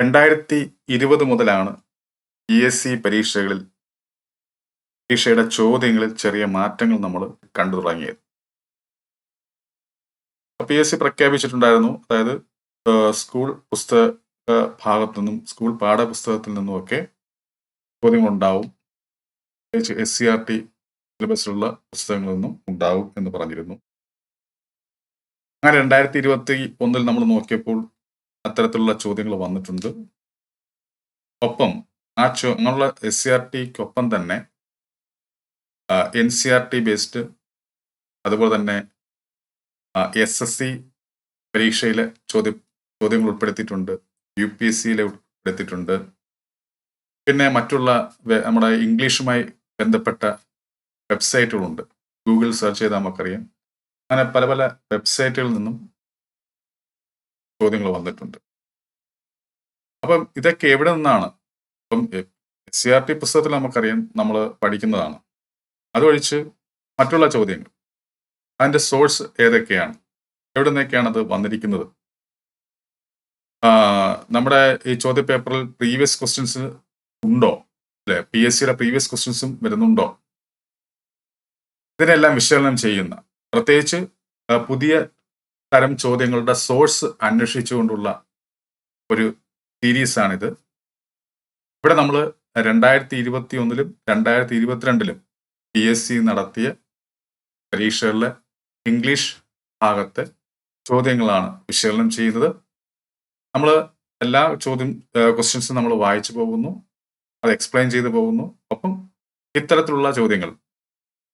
രണ്ടായിരത്തി ഇരുപത് മുതലാണ് പി എസ് സി പരീക്ഷകളിൽ പരീക്ഷയുടെ ചോദ്യങ്ങളിൽ ചെറിയ മാറ്റങ്ങൾ നമ്മൾ കണ്ടു തുടങ്ങിയത്. പി എസ് സി പ്രഖ്യാപിച്ചിട്ടുണ്ടായിരുന്നു. അതായത് സ്കൂൾ പുസ്തക ഭാഗത്തു നിന്നും സ്കൂൾ പാഠപുസ്തകത്തിൽ നിന്നുമൊക്കെ ചോദ്യങ്ങളുണ്ടാവും. എസ് സി ആർ ടി സിലബസിലുള്ള പുസ്തകങ്ങളിൽ നിന്നും ഉണ്ടാവും എന്ന് പറഞ്ഞിരുന്നു. അങ്ങനെ രണ്ടായിരത്തി ഇരുപത്തി ഒന്നിൽ നമ്മൾ നോക്കിയപ്പോൾ അത്തരത്തിലുള്ള ചോദ്യങ്ങൾ വന്നിട്ടുണ്ട്. ഒപ്പം ആ ചോ അങ്ങനെയുള്ള എസ് സി ആർ ടിക്കൊപ്പം തന്നെ N C R T based അതുപോലെ തന്നെ എസ് എസ് സി പരീക്ഷയിലെ ചോദ്യ ചോദ്യങ്ങൾ ഉൾപ്പെടുത്തിയിട്ടുണ്ട് യു പി എസ് സിയിലെ ഉൾപ്പെടുത്തിയിട്ടുണ്ട്. പിന്നെ മറ്റുള്ള നമ്മുടെ ഇംഗ്ലീഷുമായി ബന്ധപ്പെട്ട വെബ്സൈറ്റുകളുണ്ട്. ഗൂഗിൾ സെർച്ച് ചെയ്താൽ നമുക്കറിയാം. അങ്ങനെ പല പല വെബ്സൈറ്റുകളിൽ നിന്നും ചോദ്യങ്ങൾ വന്നിട്ടുണ്ട്. അപ്പം ഇതൊക്കെ എവിടെ നിന്നാണ്? ഇപ്പം എസ് സി ആർ ടി പുസ്തകത്തിൽ നമുക്കറിയാം നമ്മൾ പഠിക്കുന്നതാണ്. അതൊഴിച്ച് മറ്റുള്ള ചോദ്യങ്ങൾ. അതിന്റെ സോഴ്സ് ഏതൊക്കെയാണ്? എവിടെ നിന്നൊക്കെയാണ് അത് വന്നിരിക്കുന്നത്? നമ്മുടെ ഈ ചോദ്യ പേപ്പറിൽ പ്രീവിയസ് ക്വസ്റ്റ്യൻസ് ഉണ്ടോ? അല്ലെ? പി എസ് സിയുടെ പ്രീവിയസ് ക്വസ്റ്റ്യൻസും വരുന്നുണ്ടോ? ഇതിനെല്ലാം വിശകലനം ചെയ്യുന്ന പ്രത്യേകിച്ച് പുതിയ തരം ചോദ്യങ്ങളുടെ സോഴ്സ് അന്വേഷിച്ചുകൊണ്ടുള്ള ഒരു സീരീസാണിത് ഇവിടെ നമ്മൾ രണ്ടായിരത്തി ഇരുപത്തി ഒന്നിലും രണ്ടായിരത്തി ഇരുപത്തിരണ്ടിലും പി എസ് സി നടത്തിയ പരീക്ഷകളിലെ ഇംഗ്ലീഷ് ഭാഗത്തെ ചോദ്യങ്ങളാണ് വിശകലനം ചെയ്യുന്നത്. നമ്മൾ എല്ലാ ചോദ്യം ക്വസ്റ്റ്യൻസും നമ്മൾ വായിച്ചു പോകുന്നു അത് എക്സ്പ്ലെയിൻ ചെയ്തു പോകുന്നു. ഒപ്പം ഇത്തരത്തിലുള്ള ചോദ്യങ്ങൾ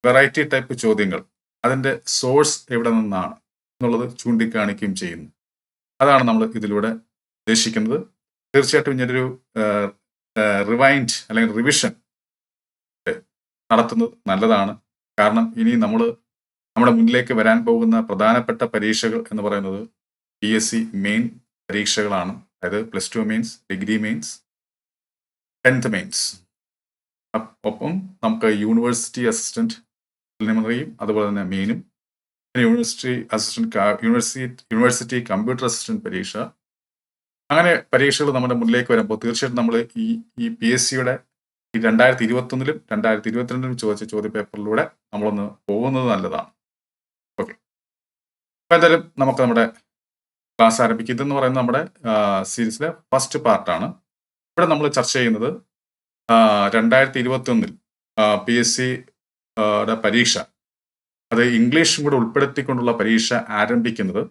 വെറൈറ്റി ടൈപ്പ് ചോദ്യങ്ങൾ അതിന്റെ സോഴ്സ് എവിടെ നിന്നാണ്? എന്നുള്ളത് ചൂണ്ടിക്കാണിക്കുകയും ചെയ്യുന്നു. അതാണ് നമ്മൾ ഇതിലൂടെ ഉദ്ദേശിക്കുന്നത്. തീർച്ചയായിട്ടും ഞാനൊരു റിവൈൻഡ് അല്ലെങ്കിൽ റിവിഷൻ നടത്തുന്നത് നല്ലതാണ്. കാരണം ഇനി നമ്മൾ നമ്മുടെ മുന്നിലേക്ക് വരാൻ പോകുന്ന പ്രധാനപ്പെട്ട പരീക്ഷകൾ എന്ന് പറയുന്നത് പി എസ് സി മെയിൻ പരീക്ഷകളാണ്. അതായത് plus two mains degree mains tenth mains ഒപ്പം നമുക്ക് യൂണിവേഴ്സിറ്റി അസിസ്റ്റന്റ് പ്രിലിമിനറിയും അതുപോലെ തന്നെ മെയിനും university assistant university university computer assistant പരീക്ഷ അങ്ങനെ പരീക്ഷകൾ നമ്മുടെ മുന്നിലേക്ക് വരുമ്പോൾ തീർച്ചയായിട്ടും നമ്മൾ ഈ ഈ പി എസ് സിയുടെ ഈ രണ്ടായിരത്തി ഇരുപത്തൊന്നിലും രണ്ടായിരത്തി ഇരുപത്തിരണ്ടിലും ചോദിച്ച ചോദ്യ പേപ്പറിലൂടെ നമ്മളൊന്ന് പോകുന്നത് നല്ലതാണ്. ഓക്കെ അപ്പൊ എന്തായാലും നമുക്ക് നമ്മുടെ ക്ലാസ് ആരംഭിക്കും. ഇതെന്ന് പറയുന്നത് നമ്മുടെ സീരീസിലെ ഫസ്റ്റ് പാർട്ടാണ് ഇവിടെ നമ്മൾ ചർച്ച ചെയ്യുന്നത് രണ്ടായിരത്തി ഇരുപത്തി ഒന്നിൽ പി എസ് സിയുടെ പരീക്ഷ അത് ഇംഗ്ലീഷും കൂടെ ഉൾപ്പെടുത്തിക്കൊണ്ടുള്ള പരീക്ഷ ആരംഭിക്കുന്നത്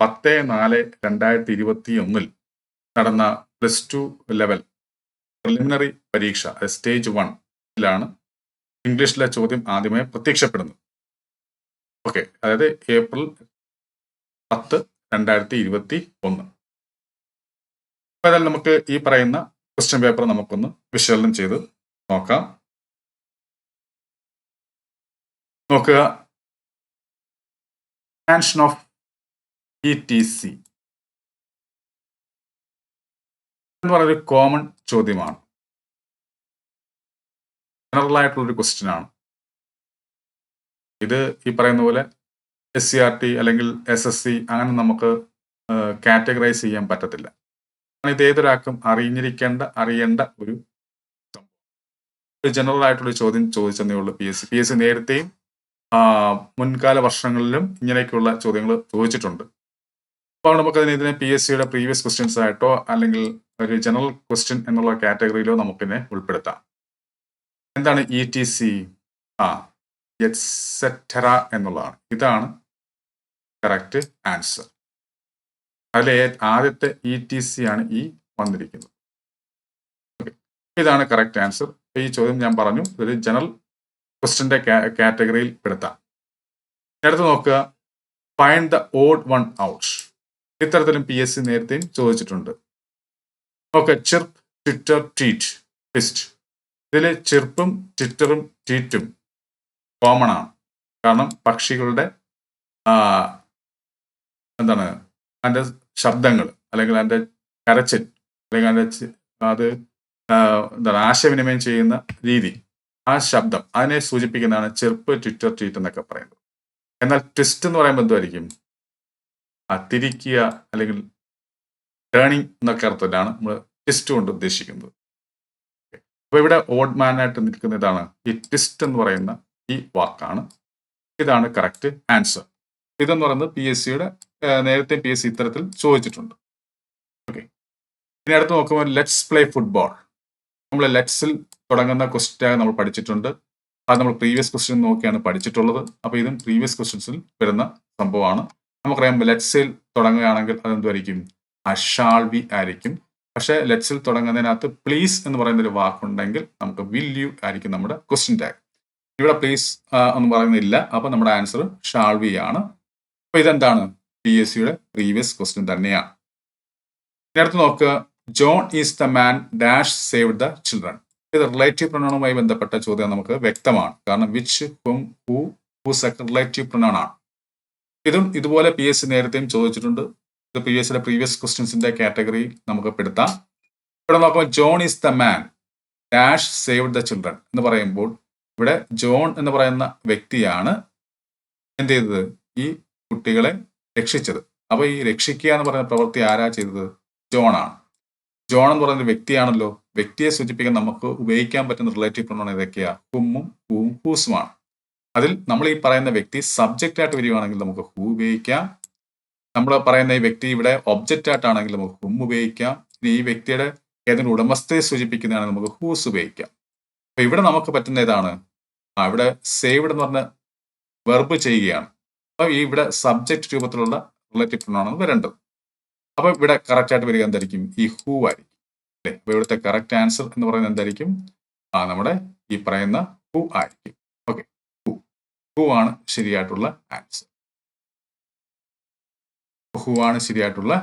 പത്ത് നാല് രണ്ടായിരത്തി ഇരുപത്തി ഒന്നിൽ നടന്ന പ്ലസ് ടു ലെവൽ പ്രിലിമിനറി പരീക്ഷ സ്റ്റേജ് വണ്ണിലാണ് ഇംഗ്ലീഷിലെ ചോദ്യം ആദ്യമായി പ്രത്യക്ഷപ്പെടുന്നത്. ഓക്കെ അതായത് ഏപ്രിൽ പത്ത് രണ്ടായിരത്തി ഇരുപത്തി ഒന്ന് അപ്പോൾ നമുക്ക് ഈ പറയുന്ന ക്വസ്റ്റ്യൻ പേപ്പർ നമുക്കൊന്ന് വിശകലനം ചെയ്ത് നോക്കാം. നോക്കുക. Expansion of E T C എന്ന് പറയുന്നൊരു കോമൺ ചോദ്യമാണ്. ജനറൽ ആയിട്ടുള്ളൊരു ക്വസ്റ്റ്യൻ ആണ്. ഇത് ഈ പറയുന്ന പോലെ എസ് സി ആർ ടി അല്ലെങ്കിൽ എസ് എസ് സി അങ്ങനെ നമുക്ക് കാറ്റഗറൈസ് ചെയ്യാൻ പറ്റത്തില്ല. ഇത് ഏതൊരാൾക്കും അറിഞ്ഞിരിക്കേണ്ട അറിയേണ്ട ഒരു ജനറൽ ആയിട്ടുള്ള ചോദ്യം ചോദിച്ചെന്നേ ഉള്ളൂ P S C P S C നേരത്തെയും മുൻകാല വർഷങ്ങളിലും ഇങ്ങനെയൊക്കെയുള്ള ചോദ്യങ്ങൾ ചോദിച്ചിട്ടുണ്ട്. അപ്പോൾ നമുക്ക് അതിനെ ഇതിനെ പി എസ് സിയുടെ പ്രീവിയസ് ക്വസ്റ്റ്യൻസ് ആയിട്ടോ അല്ലെങ്കിൽ ഒരു ജനറൽ ക്വസ്റ്റ്യൻ എന്നുള്ള കാറ്റഗറിയിലോ നമുക്കിതിനെ ഉൾപ്പെടുത്താം. എന്താണ് ഇ ടി സി ആ എറ്റ്സെറ്റ എന്നുള്ളതാണ്. ഇതാണ് കറക്റ്റ് ആൻസർ അതിലെ ആദ്യത്തെ ഇ ടി സി ആണ് ഈ വന്നിരിക്കുന്നത്. ഇതാണ് കറക്റ്റ് ആൻസർ ഈ ചോദ്യം ഞാൻ പറഞ്ഞു. ഇതൊരു ജനറൽ ക്വസ്റ്റ്യന്റെ കാറ്റഗറിയിൽ പെടുത്താം. അടുത്ത് നോക്കുക. Find the odd one out ഇത്തരത്തിലും P S C നേരത്തെയും ചോദിച്ചിട്ടുണ്ട്. Okay chirp Twitter tweet twist ഇതിൽ ചിർപ്പും ട്വിറ്ററും ട്വീറ്റും കോമൺ ആണ്. കാരണം പക്ഷികളുടെ എന്താണ് അതിന്റെ ശബ്ദങ്ങൾ അല്ലെങ്കിൽ അതിന്റെ കരച്ചിൽ അല്ലെങ്കിൽ അതിന്റെ അത് എന്താണ് ആശയവിനിമയം ചെയ്യുന്ന രീതി. ആ ശബ്ദം അതിനെ സൂചിപ്പിക്കുന്നതാണ് ചെറുപ്പ് ട്വിറ്റർ ട്വീറ്റ് എന്നൊക്കെ പറയുന്നത്. എന്നാൽ ട്വിസ്റ്റ് എന്ന് പറയുമ്പോൾ എന്തായിരിക്കും ആ തിരിക്കുക അല്ലെങ്കിൽ ടേണിംഗ് എന്നൊക്കെ അർത്ഥത്തിലാണ് നമ്മൾ ട്വിസ്റ്റ് കൊണ്ട് ഉദ്ദേശിക്കുന്നത്. അപ്പൊ ഇവിടെ ഓഡ് മാനായിട്ട് നിൽക്കുന്ന ഇതാണ് ഈ ട്വിസ്റ്റ് എന്ന് പറയുന്ന ഈ വാക്കാണ്. ഇതാണ് കറക്റ്റ് ആൻസർ ഇതെന്ന് പറയുന്നത് പി എസ് സിയുടെ നേരത്തെ പി എസ് സി ഇത്തരത്തിൽ ചോദിച്ചിട്ടുണ്ട്. ഓക്കെ ഇനി അടുത്ത് നോക്കുമ്പോൾ ലെറ്റ്സ് പ്ലേ ഫുട്ബോൾ നമ്മൾ ലെറ്റ്സിൽ തുടങ്ങുന്ന ക്വസ്റ്റ്യൻ നമ്മൾ പഠിച്ചിട്ടുണ്ട്. അത് നമ്മൾ പ്രീവിയസ് ക്വസ്റ്റ്യൻ നോക്കിയാണ് പഠിച്ചിട്ടുള്ളത്. അപ്പോൾ ഇതും പ്രീവിയസ് ക്വസ്റ്റ്യൻസിൽ വരുന്ന സംഭവമാണ്. നമുക്കറിയാം ലെറ്റ്സിൽ തുടങ്ങുകയാണെങ്കിൽ അതെന്തായിരിക്കും അഷാൾ വി ആയിരിക്കും. പക്ഷേ ലെറ്റ്സിൽ തുടങ്ങുന്നതിനകത്ത് പ്ലീസ് എന്ന് പറയുന്ന ഒരു വാക്കുണ്ടെങ്കിൽ നമുക്ക് വിൽ യു ആയിരിക്കും നമ്മുടെ ക്വസ്റ്റ്യൻ ടാഗ് ഇവിടെ പ്ലീസ് എന്ന് പറയുന്നില്ല. അപ്പൊ നമ്മുടെ ആൻസർ ഷാൾ വി ആണ്. അപ്പൊ ഇതെന്താണ്? പി എസ് സിയുടെ പ്രീവിയസ് ക്വസ്റ്റ്യൻ തന്നെയാണ്. നേരത്തെ അടുത്ത് നോക്കുക John is the man dash save the children ഇത് റിലേറ്റീവ് പ്രണോണുമായി ബന്ധപ്പെട്ട ചോദ്യം നമുക്ക് വ്യക്തമാണ്. കാരണം which whom who whose relative pronoun ആണ് ഇതും ഇതുപോലെ പി എസ് സി നേരത്തെയും ചോദിച്ചിട്ടുണ്ട്. ഇത് പി എസ് സിയുടെ പ്രീവിയസ് ക്വസ്റ്റ്യൻസിന്റെ കാറ്റഗറി നമുക്ക് പെടുത്താം ഇവിടെ നോക്കുമ്പോൾ John is the man dash save the children എന്ന് പറയുമ്പോൾ ഇവിടെ ജോൺ എന്ന് പറയുന്ന വ്യക്തിയാണ് എന്ത് ചെയ്തത്? ഈ കുട്ടികളെ രക്ഷിച്ചത്. അപ്പൊ ഈ രക്ഷിക്കുക എന്ന് പറയുന്ന പ്രവൃത്തി ആരാ ചെയ്തത്? ജോൺ ആണ്. ജോൺ എന്ന് പറയുന്ന വ്യക്തിയാണല്ലോ വ്യക്തിയെ സൂചിപ്പിക്കാൻ നമുക്ക് ഉപയോഗിക്കാൻ പറ്റുന്ന റിലേറ്റീവ് പ്രൊണൗൺ ഏതൊക്കെയാ? ഹുമ്മും ഹൂവും ഹൂസുമാണ് അതിൽ നമ്മൾ ഈ പറയുന്ന വ്യക്തി സബ്ജക്റ്റ് ആയിട്ട് വരികയാണെങ്കിൽ നമുക്ക് ഹൂ ഉപയോഗിക്കാം. നമ്മൾ പറയുന്ന ഈ വ്യക്തി ഇവിടെ ഒബ്ജക്റ്റ് ആയിട്ടാണെങ്കിൽ നമുക്ക് ഹും ഉപയോഗിക്കാം. ഇനി ഈ വ്യക്തിയുടെ ഏതെങ്കിലും ഉടമസ്ഥയെ സൂചിപ്പിക്കുന്നതാണെങ്കിൽ നമുക്ക് ഹൂസ് ഉപയോഗിക്കാം. അപ്പൊ ഇവിടെ നമുക്ക് പറ്റുന്ന ഏതാണ്? ഇവിടെ സേവ്ഡ് എന്ന് പറഞ്ഞ വെർബ് ചെയ്യുകയാണ്. അപ്പൊ ഈ ഇവിടെ സബ്ജക്റ്റ് രൂപത്തിലുള്ള റിലേറ്റീവ് പ്രൊണൗൺ വരേണ്ടത്. അപ്പൊ ഇവിടെ കറക്റ്റ് ആയിട്ട് വരിക എന്തായിരിക്കും? ഈ ഹൂ ആയിരിക്കും. അപ്പൊ ഇവിടുത്തെ കറക്റ്റ് ആൻസർ എന്ന് പറയുന്നത് എന്തായിരിക്കും? ആ നമ്മുടെ ഈ പറയുന്ന ഹു ആയിരിക്കും. ഓക്കെ ഹു ഹു ആണ് ശരിയായിട്ടുള്ള ആൻസർ ഹു ആണ് ശരിയായിട്ടുള്ള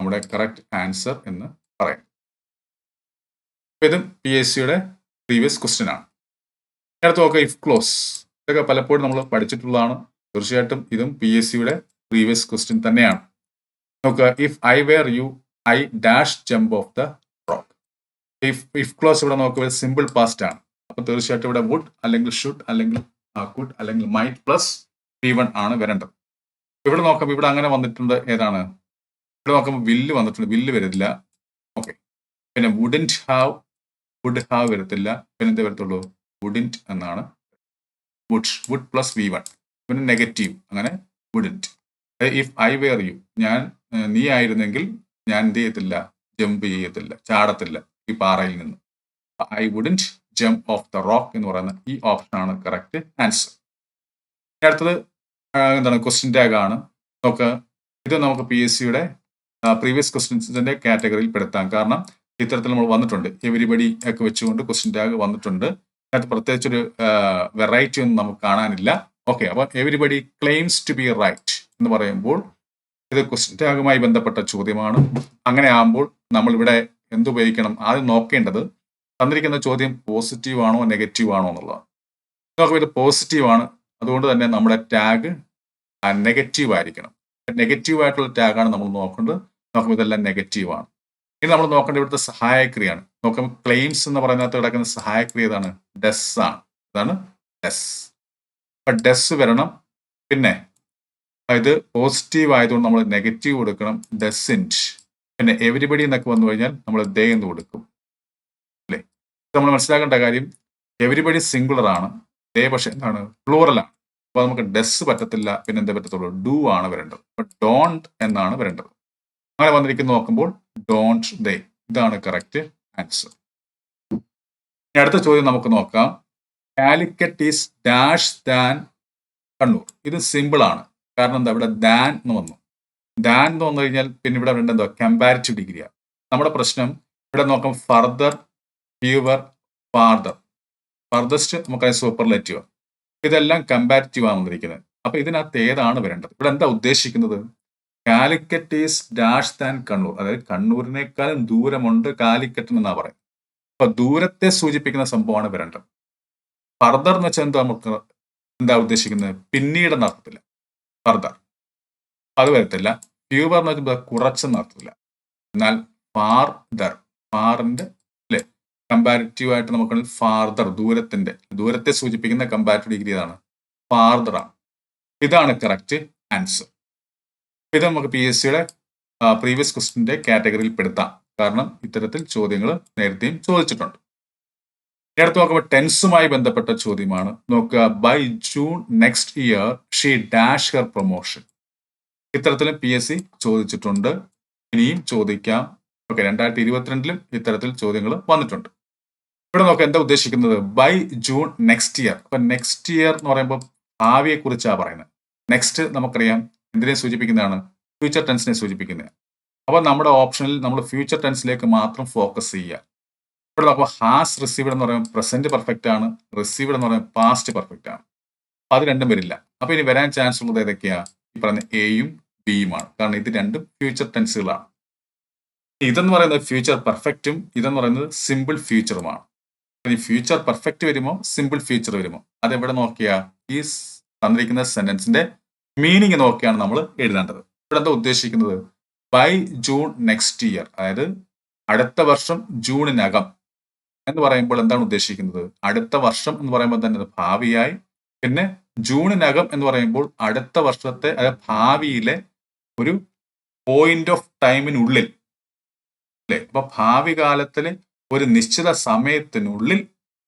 നമ്മുടെ കറക്റ്റ് ആൻസർ എന്ന് പറയാം ഇതും പി എസ് സിയുടെ പ്രീവിയസ് ക്വസ്റ്റ്യൻ ആണ്. അടുത്ത് നോക്കുക ഇഫ് ക്ലോസ് ഇതൊക്കെ പലപ്പോഴും നമ്മൾ പഠിച്ചിട്ടുള്ളതാണ്. തീർച്ചയായിട്ടും ഇതും പി എസ് സിയുടെ പ്രീവിയസ് ക്വസ്റ്റ്യൻ തന്നെയാണ്. നോക്കുക if I were you I dash jump off the if if clause ഇവിടെ നോക്കുക സിമ്പിൾ പാസ്റ്റ് ആണ്. അപ്പൊ തീർച്ചയായിട്ടും ഇവിടെ വുഡ് അല്ലെങ്കിൽ ഷുഡ് അല്ലെങ്കിൽ കുഡ് അല്ലെങ്കിൽ മൈറ്റ് പ്ലസ് പി വൺ ആണ് വരേണ്ടത്. ഇവിടെ നോക്കുമ്പോൾ ഇവിടെ അങ്ങനെ വന്നിട്ടുണ്ട് ഏതാണ്? ഇവിടെ നോക്കുമ്പോൾ വില്ല് വന്നിട്ടുണ്ട് വില്ല് വരത്തില്ല. ഓക്കെ പിന്നെ വുഡന്റ് ഹാവ് വുഡ് ഹാവ് വരത്തില്ല. പിന്നെ എന്താ വരത്തുള്ളൂ? വുഡിന്റ് എന്നാണ്. Would would plus V one പിന്നെ നെഗറ്റീവ് അങ്ങനെ wouldn't if I were you ഞാൻ നീ ആയിരുന്നെങ്കിൽ ഞാൻ എന്ത് ചെയ്യത്തില്ല? ജമ്പ് ചെയ്യത്തില്ല ചാടത്തില്ല. ഈ പാറയിൽ നിന്ന്. I wouldn't jump off the rock എന്ന് പറയുന്ന ഈ ഓപ്ഷൻ ആണ് കറക്റ്റ് ആൻസർ അടുത്തത് എന്താണ് ക്വസ്റ്റ്യൻ ടാഗ് ആണ്. നമുക്ക് ഇത് നമുക്ക് പി എസ് സിയുടെ പ്രീവിയസ് ക്വസ്റ്റ്യൻസിന്റെ കാറ്റഗറിയിൽ പെടുത്താം. കാരണം ഇത്തരത്തിൽ നമ്മൾ വന്നിട്ടുണ്ട്. എവരിബഡി ഒക്കെ വെച്ചുകൊണ്ട് ക്വസ്റ്റ്യൻ ടാഗ് വന്നിട്ടുണ്ട്. അതിനകത്ത് പ്രത്യേകിച്ചൊരു വെറൈറ്റി ഒന്നും നമുക്ക് കാണാനില്ല. ഓക്കെ അപ്പോൾ everybody claims to be right എന്ന് പറയുമ്പോൾ ഇത് ക്വസ്റ്റ്യൻ ടാഗുമായി ബന്ധപ്പെട്ട ചോദ്യമാണ്. അങ്ങനെ ആകുമ്പോൾ നമ്മൾ ഇവിടെ എന്തുപയോഗിക്കണം? ആദ്യം നോക്കേണ്ടത് തന്നിരിക്കുന്ന ചോദ്യം പോസിറ്റീവ് ആണോ നെഗറ്റീവ് ആണോ എന്നുള്ളതാണ്. നമുക്ക് ഇത് പോസിറ്റീവ് ആണ്. അതുകൊണ്ട് തന്നെ നമ്മുടെ ടാഗ് നെഗറ്റീവ് ആയിരിക്കണം. നെഗറ്റീവ് ആയിട്ടുള്ള ടാഗാണ് നമ്മൾ നോക്കേണ്ടത്. നോക്കുമ്പോൾ ഇതെല്ലാം നെഗറ്റീവ് ആണ്. ഇനി നമ്മൾ നോക്കേണ്ട ഇവിടുത്തെ സഹായക്രിയയാണ്. നോക്കുമ്പോൾ ക്ലെയിംസ് എന്ന് പറയുന്നതിനകത്ത് കിടക്കുന്ന സഹായക്രിയ ഏതാണ്? ഡെസ് ആണ്. ഇതാണ് ഡെസ് അപ്പൊ ഡെസ് വരണം. പിന്നെ ഇത് പോസിറ്റീവ് ആയതുകൊണ്ട് നമ്മൾ നെഗറ്റീവ് കൊടുക്കണം. ഡെസിന്റ് പിന്നെ എവരിബഡി എന്നൊക്കെ വന്നു കഴിഞ്ഞാൽ നമ്മൾ ദേ എന്ന് കൊടുക്കും. അല്ലേ? നമ്മൾ മനസ്സിലാക്കേണ്ട കാര്യം എവരിബഡി സിംഗുലർ ആണ്. ദേ പക്ഷെ എന്താണ്? പ്ലൂറലാണ് അപ്പൊ നമുക്ക് ഡെസ് പറ്റത്തില്ല പിന്നെ എന്താ പറ്റത്തുള്ളൂ? ഡു ആണ് വരേണ്ടത്. അപ്പൊ ഡോണ്ട് എന്നാണ് വരേണ്ടത്. അങ്ങനെ വന്നിരിക്കുന്ന നോക്കുമ്പോൾ ഡോണ്ട് ദേ ഇതാണ് കറക്റ്റ് ആൻസർ അടുത്ത ചോദ്യം നമുക്ക് നോക്കാം. Calicut is dash than Kannur. ഇത് സിമ്പിൾ ആണ്. കാരണം എന്താ? ഇവിടെ ദാൻ എന്ന് വന്നു. ദാൻ എന്ന് വന്നു കഴിഞ്ഞാൽ പിന്നെ ഇവിടെ വേണ്ട എന്തോ കമ്പാരിറ്റീവ് ഡിഗ്രിയാണ് നമ്മുടെ പ്രശ്നം ഇവിടെ നോക്കാം ഫർദർ ഫ്യൂവർ ഫാർദർ ഫർദസ്റ്റ് നമുക്കറിയാം സൂപ്പർലേറ്റീവ് ഇതെല്ലാം കമ്പാരിറ്റീവ് ആണ് വന്നിരിക്കുന്നത്. അപ്പൊ ഇതിനകത്ത് ഏതാണ് വരേണ്ടത്? ഇവിടെ എന്താ ഉദ്ദേശിക്കുന്നത്? Calicut is dash than Kannur. അതായത് കണ്ണൂരിനേക്കാളും ദൂരമുണ്ട് കാലിക്കറ്റ് എന്നാ പറയും അപ്പൊ ദൂരത്തെ സൂചിപ്പിക്കുന്ന സംഭവമാണ് വരേണ്ടത്. ഫർദർ എന്ന് വെച്ചാൽ എന്താ നമുക്ക് എന്താ ഉദ്ദേശിക്കുന്നത്? പിന്നീട് നടത്തത്തില്ല ഫർദർ അത് വരത്തില്ല. ഫ്യൂവർ എന്ന് വെച്ചാൽ കുറച്ചെന്ന് അർത്ഥത്തില്ല എന്നാൽ ഫാർദർ ഫാറിന്റെ അല്ലെ കമ്പാരിറ്റീവ് ആയിട്ട് നമുക്ക് ഫാർദർ ദൂരത്തിന്റെ ദൂരത്തെ സൂചിപ്പിക്കുന്ന കമ്പാരിറ്റീവ് ഡിഗ്രി ഏതാണ്? ഫാർദർ ആണ്. ഇതാണ് കറക്റ്റ് ആൻസർ ഇത് നമുക്ക് പി എസ് സിയുടെ പ്രീവിയസ് ക്വസ്റ്റിന്റെ കാറ്റഗറിയിൽ പെടുത്താം. കാരണം ഇത്തരത്തിൽ ചോദ്യങ്ങൾ നേരത്തെയും ചോദിച്ചിട്ടുണ്ട്. അടുത്ത് നോക്കുമ്പോൾ ടെൻസുമായി ബന്ധപ്പെട്ട ചോദ്യമാണ്. നോക്കുക by June next year she dash her promotion ഇത്തരത്തിലും P S C ചോദിച്ചിട്ടുണ്ട്. ഇനിയും ചോദിക്കാം. ഓക്കെ രണ്ടായിരത്തി ഇരുപത്തിരണ്ടിലും ഇത്തരത്തിൽ ചോദ്യങ്ങൾ വന്നിട്ടുണ്ട്. ഇവിടെ നോക്കാം എന്താ ഉദ്ദേശിക്കുന്നത്. ബൈ ജൂൺ നെക്സ്റ്റ് ഇയർ അപ്പൊ നെക്സ്റ്റ് ഇയർ എന്ന് പറയുമ്പോൾ ഭാവിയെ കുറിച്ചാണ് പറയുന്നത്. നെക്സ്റ്റ് നമുക്കറിയാം എന്തിനെ സൂചിപ്പിക്കുന്നതാണ്? ഫ്യൂച്ചർ ടെൻസിനെ സൂചിപ്പിക്കുന്നത് അപ്പൊ നമ്മുടെ ഓപ്ഷനിൽ നമ്മൾ ഫ്യൂച്ചർ ടെൻസിലേക്ക് മാത്രം ഫോക്കസ് ചെയ്യുക. ഇവിടെ നോക്കുമ്പോൾ ഹാസ് റിസീവ്ഡ് എന്ന് പറയുമ്പോൾ പ്രസന്റ് പെർഫെക്റ്റ് ആണ്. റിസീവ്ഡ് എന്ന് പറയുമ്പോൾ പാസ്റ്റ് പെർഫെക്റ്റ് ആണ്. അത് രണ്ടും വരില്ല. അപ്പൊ ഇനി വരാൻ ചാൻസ് ഉള്ളത് ഏതൊക്കെയാണ് ഈ പറഞ്ഞ എയും ബിയുമാണ് കാരണം ഇത് രണ്ടും ഫ്യൂച്ചർ ടെൻസുകളാണ് ഇതെന്ന് പറയുന്നത് ഫ്യൂച്ചർ പെർഫെക്റ്റും ഇതെന്ന് പറയുന്നത് സിമ്പിൾ ഫ്യൂച്ചറുമാണ് ഇനി ഫ്യൂച്ചർ പെർഫെക്റ്റ് വരുമോ സിമ്പിൾ ഫ്യൂച്ചർ വരുമോ അതെവിടെ നോക്കിയാ? ഈ തന്നിരിക്കുന്ന സെന്റൻസിന്റെ മീനിങ് നോക്കിയാണ് നമ്മൾ എഴുതേണ്ടത്. ഇവിടെ എന്താ ഉദ്ദേശിക്കുന്നത്? ബൈ ജൂൺ നെക്സ്റ്റ് ഇയർ അതായത് അടുത്ത വർഷം ജൂണിനകം എന്ന് പറയുമ്പോൾ എന്താണ് ഉദ്ദേശിക്കുന്നത്? അടുത്ത വർഷം എന്ന് പറയുമ്പോൾ തന്നെ ഭാവിയായി. പിന്നെ ജൂണിനകം എന്ന് പറയുമ്പോൾ അടുത്ത വർഷത്തെ അതായത് ഭാവിയിലെ ഒരു പോയിന്റ് ഓഫ് ടൈമിനുള്ളിൽ അല്ലെ? അപ്പൊ ഭാവി കാലത്തിലെ ഒരു നിശ്ചിത സമയത്തിനുള്ളിൽ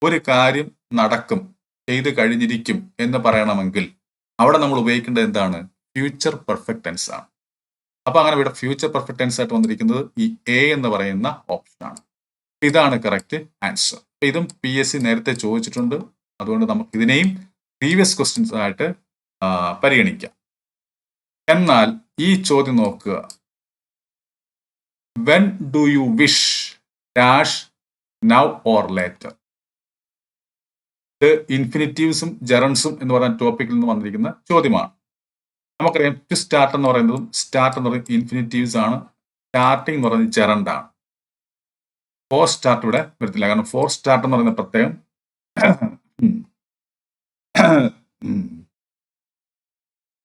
ഒരു കാര്യം നടക്കും ചെയ്തു കഴിഞ്ഞിരിക്കും എന്ന് പറയണമെങ്കിൽ അവിടെ നമ്മൾ ഉപയോഗിക്കേണ്ടത് എന്താണ്? ഫ്യൂച്ചർ പെർഫെക്റ്റ് ടെൻസ് ആണ്. അപ്പൊ അങ്ങനെ ഇവിടെ ഫ്യൂച്ചർ പെർഫെക്റ്റ് ടെൻസ് ആയിട്ട് വന്നിരിക്കുന്നത് ഈ എ എന്ന് പറയുന്ന ഓപ്ഷൻ ആണ്. ഇതാണ് കറക്റ്റ് ആൻസർ അപ്പൊ ഇതും പി എസ് സി നേരത്തെ ചോദിച്ചിട്ടുണ്ട്. അതുകൊണ്ട് നമുക്ക് ഇതിനെയും പ്രീവിയസ് ക്വസ്റ്റ്യൻസ് ആയിട്ട് പരിഗണിക്കാം. എന്നാൽ ഈ ചോദ്യം നോക്കുക. When do you wish dash now or later ഇത് ഇൻഫിനിറ്റീവ്സും ജെറൻസും എന്ന് പറയുന്ന ടോപ്പിക്കിൽ നിന്ന് വന്നിരിക്കുന്ന ചോദ്യമാണ്. നമുക്കറിയാം ടു സ്റ്റാർട്ട് എന്ന് പറയുന്നതും സ്റ്റാർട്ട് എന്ന് പറയുന്നത് ഇൻഫിനിറ്റീവ്സ് ആണ്. സ്റ്റാർട്ടിംഗ് എന്ന് പറയുന്നത് ജെറണ്ട് ആണ്. ഫോർ സ്റ്റാർട്ട് ഇവിടെ വരത്തില്ല. കാരണം ഫോർ സ്റ്റാർട്ട് എന്ന് പറയുന്ന പ്രത്യേകം.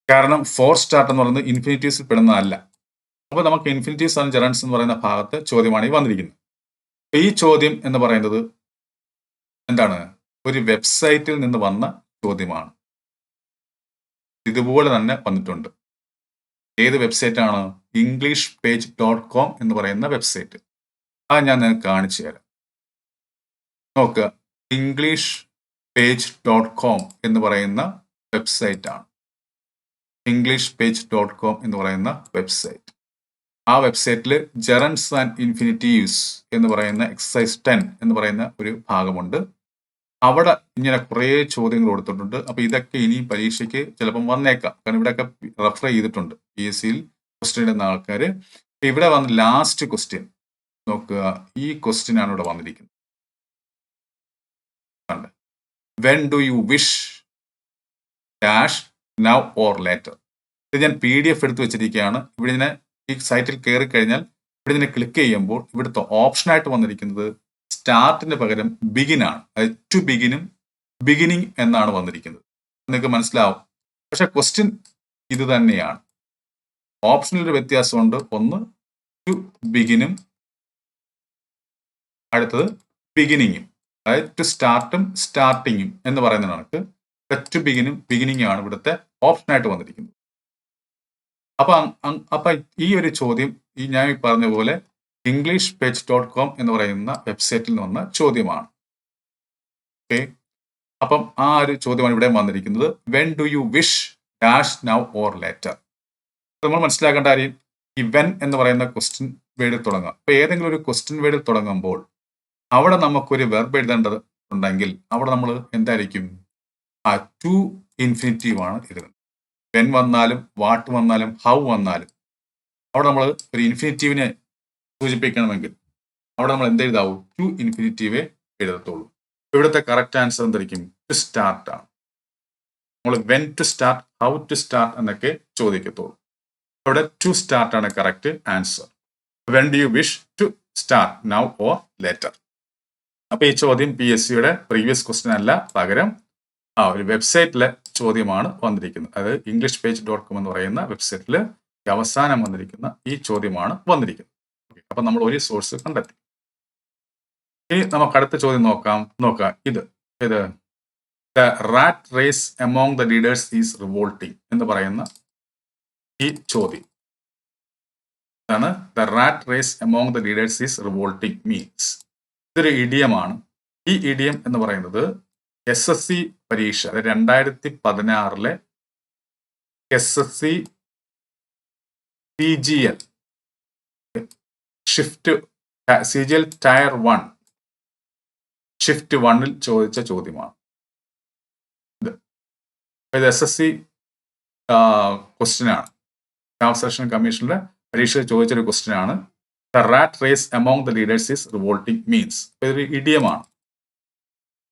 കാരണം ഫോർ സ്റ്റാർട്ട് എന്ന് പറയുന്നത് ഇൻഫിനിറ്റീവ്സിൽ പെടുന്നതല്ല. അപ്പോൾ നമുക്ക് ഇൻഫിനിറ്റീവ്സ് ആൻഡ് ജെറൻസ് എന്ന് പറയുന്ന ഭാഗത്ത് ചോദ്യമാണ് ഈ വന്നിരിക്കുന്നത്. ഈ ചോദ്യം എന്ന് പറയുന്നത് എന്താണ്? ഒരു വെബ്സൈറ്റിൽ നിന്ന് വന്ന ചോദ്യമാണ്. ഇതുപോലെ തന്നെ വന്നിട്ടുണ്ട്. ഏത് വെബ്സൈറ്റ് ആണ്? ഇംഗ്ലീഷ് പേജ് ഡോട്ട് കോം എന്ന് പറയുന്ന വെബ്സൈറ്റ് ആ ഞാൻ നിങ്ങൾക്ക് കാണിച്ചു തരാം. നോക്കുക ഇംഗ്ലീഷ് പേജ് ഡോട്ട് കോം എന്ന് പറയുന്ന വെബ്സൈറ്റ് ആണ്. ഇംഗ്ലീഷ് പേജ് ഡോട്ട് കോം എന്ന് പറയുന്ന വെബ്സൈറ്റ് ആ വെബ്സൈറ്റിൽ ജെറൻസ് ആൻഡ് ഇൻഫിനിറ്റീവ്സ് എന്ന് പറയുന്ന എക്സസൈസ് ടെൻ എന്ന് പറയുന്ന ഒരു ഭാഗമുണ്ട്. അവിടെ ഇങ്ങനെ കുറേ ചോദ്യങ്ങൾ കൊടുത്തിട്ടുണ്ട്. അപ്പോൾ ഇതൊക്കെ ഇനി പരീക്ഷയ്ക്ക് ചിലപ്പം വന്നേക്കാം. കാരണം ഇവിടെയൊക്കെ റെഫർ ചെയ്തിട്ടുണ്ട് പി എസ് സിയിൽ ക്വസ്റ്റ്യൻ ഇടുന്ന ആൾക്കാർ ഇവിടെ വന്ന ലാസ്റ്റ് ക്വസ്റ്റ്യൻ നോക്കുക. ഈ ക്വസ്റ്റ്യൻ ആണ് ഇവിടെ വന്നിരിക്കുന്നത്. When do you wish dash now or later ഇത് ഞാൻ പി ഡി എഫ് എടുത്ത് വെച്ചിരിക്കുകയാണ്. ഇവിടെ ഇതിനെ ഈ സൈറ്റിൽ കയറി കഴിഞ്ഞാൽ ഇവിടെ ഇതിനെ ക്ലിക്ക് ചെയ്യുമ്പോൾ ഇവിടുത്തെ ഓപ്ഷനായിട്ട് വന്നിരിക്കുന്നത് സ്റ്റാർട്ടിന് പകരം ബിഗിൻ ആണ്. അതായത് ടു ബിഗിനും ബിഗിനിങ് എന്നാണ് വന്നിരിക്കുന്നത്. നിങ്ങൾക്ക് മനസ്സിലാവും. പക്ഷെ ക്വസ്റ്റ്യൻ ഇത് തന്നെയാണ്. ഓപ്ഷനിൽ ഒരു വ്യത്യാസമുണ്ട്. ഒന്ന് ടു ബിഗിനും അടുത്തത് ബിഗിനിങ്ങും അതായത് ടു സ്റ്റാർട്ടും സ്റ്റാർട്ടിങ്ങും എന്ന് പറയുന്ന കണക്ക്. ടു ബിഗിനും ബിഗിനിങ്ങും ആണ് ഇവിടുത്തെ ഓപ്ഷനായിട്ട് വന്നിരിക്കുന്നത് അപ്പൊ അപ്പൊ ഈ ഒരു ചോദ്യം ഈ ഞാൻ പറഞ്ഞ പോലെ ഇംഗ്ലീഷ് പേജ് ഡോട്ട് കോം എന്ന് പറയുന്ന വെബ്സൈറ്റിൽ നിന്ന് വന്ന ചോദ്യമാണ്. ഓക്കെ അപ്പം ആ ഒരു ചോദ്യമാണ് ഇവിടെ വന്നിരിക്കുന്നത്. When do you wish dash now or later നമ്മൾ മനസ്സിലാക്കേണ്ട കാര്യം ഈ വെൻ എന്ന് പറയുന്ന ക്വസ്റ്റ്യൻ വേർഡിൽ തുടങ്ങുക അപ്പൊ ഏതെങ്കിലും ഒരു ക്വസ്റ്റ്യൻ വേർഡിൽ തുടങ്ങുമ്പോൾ അവിടെ നമുക്കൊരു വെർബ് എഴുതേണ്ടത് ഉണ്ടെങ്കിൽ അവിടെ നമ്മൾ എന്തായിരിക്കും? ആ ടു ഇൻഫിനിറ്റീവ് ആണ് എഴുതുന്നത് വെൻ വന്നാലും വാട്ട് വന്നാലും ഹൗ വന്നാലും. അവിടെ നമ്മൾ ഒരു ഇൻഫിനിറ്റീവിനെ സൂചിപ്പിക്കണമെങ്കിൽ അവിടെ നമ്മൾ എന്ത് എഴുതാവൂ? ടു ഇൻഫിനിറ്റീവേ എഴുതത്തുള്ളൂ. ഇവിടുത്തെ കറക്റ്റ് ആൻസർ എന്തായിരിക്കും ടു സ്റ്റാർട്ട് ആണ്. നമ്മൾ when to start how to start എന്നൊക്കെ ചോദിക്കത്തുള്ളൂ. അവിടെ ടു സ്റ്റാർട്ട് ആണ് correct answer when do you wish to start now or later അപ്പൊ ഈ ചോദ്യം പി എസ് സിയുടെ പ്രീവിയസ് ക്വസ്റ്റ്യൻ അല്ല പകരം ആ ഒരു വെബ്സൈറ്റിലെ ചോദ്യമാണ് വന്നിരിക്കുന്നത്. അതായത് ഇംഗ്ലീഷ് പേജ് ഡോട്ട് കോം എന്ന് പറയുന്ന വെബ്സൈറ്റിൽ അവസാനം വന്നിരിക്കുന്ന ഈ ചോദ്യമാണ് വന്നിരിക്കുന്നത്. ഓക്കെ അപ്പം നമ്മൾ ഒരു സോഴ്സ് കണ്ടെത്തി. ഇനി നമുക്ക് അടുത്ത ചോദ്യം നോക്കാം. നോക്കാം. ഇത് ഇത് the rat race among the leaders is revolting എന്ന് പറയുന്ന ഈ ചോദ്യം. ാണ് the rat race among the leaders is revolting means ഇതൊരു ഇഡിയമാണ്. ഈ ഇഡിയം എന്ന് പറയുന്നത് എസ് എസ് സി പരീക്ഷ അതായത് രണ്ടായിരത്തി പതിനാറിലെ S S C C G L shift C G L tier one shift വണ്ണിൽ ചോദിച്ച ചോദ്യമാണ്. ഇത്. എസ് എസ് സി ക്വസ്റ്റ്യനാണ് സ്റ്റാഫ് സെലക്ഷൻ കമ്മീഷനിലെ പരീക്ഷയിൽ ചോദിച്ചൊരു ക്വസ്റ്റ്യനാണ് the rat race among the leaders is revolting means ഇതൊരു ഇഡിയമാണ്.